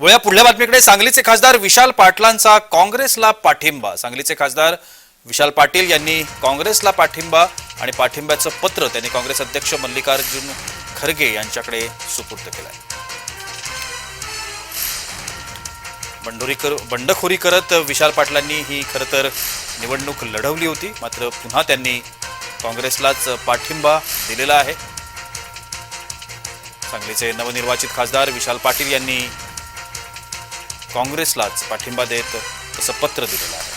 वळ्या पुढल्या बातमीकडे सांगलीचे खासदार विशाल पाटलांचा काँग्रेसला पाठिंबा. सांगलीचे खासदार विशाल पाटील यांनी काँग्रेसला पाठिंबा आणि पाठिंब्याचं पत्र त्यांनी काँग्रेस अध्यक्ष मल्लिकार्जुन खरगे यांच्याकडे सुपूर्द केलंय. आहे बंडखोरी करत विशाल पाटलांनी ही खरं तर निवडणूक लढवली होती. मात्र पुन्हा त्यांनी काँग्रेसलाच पाठिंबा दिलेला आहे. सांगलीचे नवनिर्वाचित खासदार विशाल पाटील यांनी काँग्रेसलाच पाठिंबा देत असं पत्र दिलेलं आहे.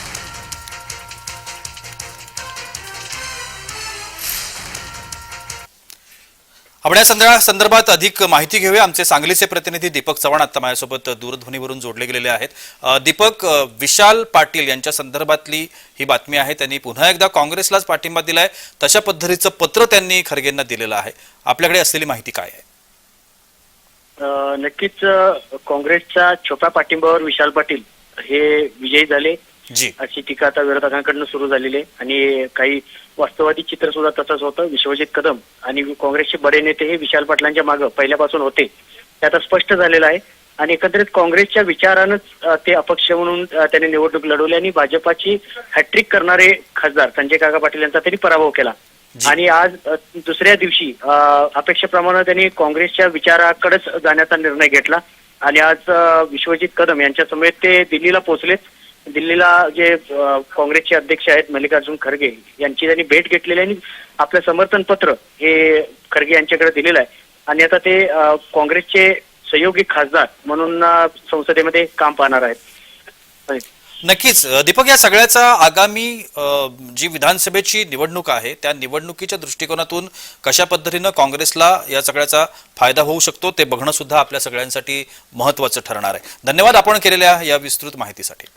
आपण या संदर्भात अधिक माहिती घेऊया. आमचे सांगलीचे प्रतिनिधी दीपक चव्हाण आता माझ्यासोबत दूरध्वनीवरून जोडले गेलेले आहेत. दीपक विशाल पाटील यांच्या संदर्भातली ही बातमी आहे. त्यांनी पुन्हा एकदा काँग्रेसलाच पाठिंबा दिलाय. तशा पद्धतीचं पत्र त्यांनी खरगेंना दिलेलं आहे. आपल्याकडे असलेली माहिती काय आहे? नक्कीच काँग्रेसच्या छोट्या पाठिंब्यावर विशाल पाटील हे विजयी झाले. अशी टीका आता विरोधकांकडनं सुरू झालेली आहे. आणि काही वास्तववादी चित्र सुद्धा तसंच होतं. विश्वजित कदम आणि काँग्रेसचे बडे नेते हे विशाल पाटलांच्या मागं पहिल्यापासून होते. ते आता स्पष्ट झालेलं आहे. आणि एकंदरीत काँग्रेसच्या विचारानंच ते अपक्ष म्हणून त्यांनी निवडणूक लढवली आणि भाजपाची हॅट्रिक करणारे खासदार संजय काका पाटील यांचा त्यांनी पराभव केला. आणि आज दुसऱ्या दिवशी अपेक्षेप्रमाणे त्यांनी काँग्रेसच्या विचाराकडेच जाण्याचा निर्णय घेतला. आणि आज विश्वजित कदम यांच्या समेत ते दिल्लीला पोहोचलेत. दिल्लीला जे काँग्रेसचे अध्यक्ष आहेत मल्लिकार्जुन खरगे यांची त्यांनी भेट घेतलेली आणि आपलं समर्थन पत्र हे खरगे यांच्याकडे दिलेलं आहे. आणि आता ते काँग्रेसचे सहयोगी खासदार म्हणून संसदेमध्ये काम पाहणार आहेत. नक्कीच. दीपक या सगळ्याचा आगामी जी विधानसभेची निवडणूक आहे त्या निवडणुकीच्या दृष्टिकोनातून कशा पद्धतीनं काँग्रेसला या सगळ्याचा फायदा होऊ शकतो ते बघणं सुद्धा आपल्या सगळ्यांसाठी महत्वाचं ठरणार आहे. धन्यवाद आपण केलेल्या या विस्तृत माहितीसाठी.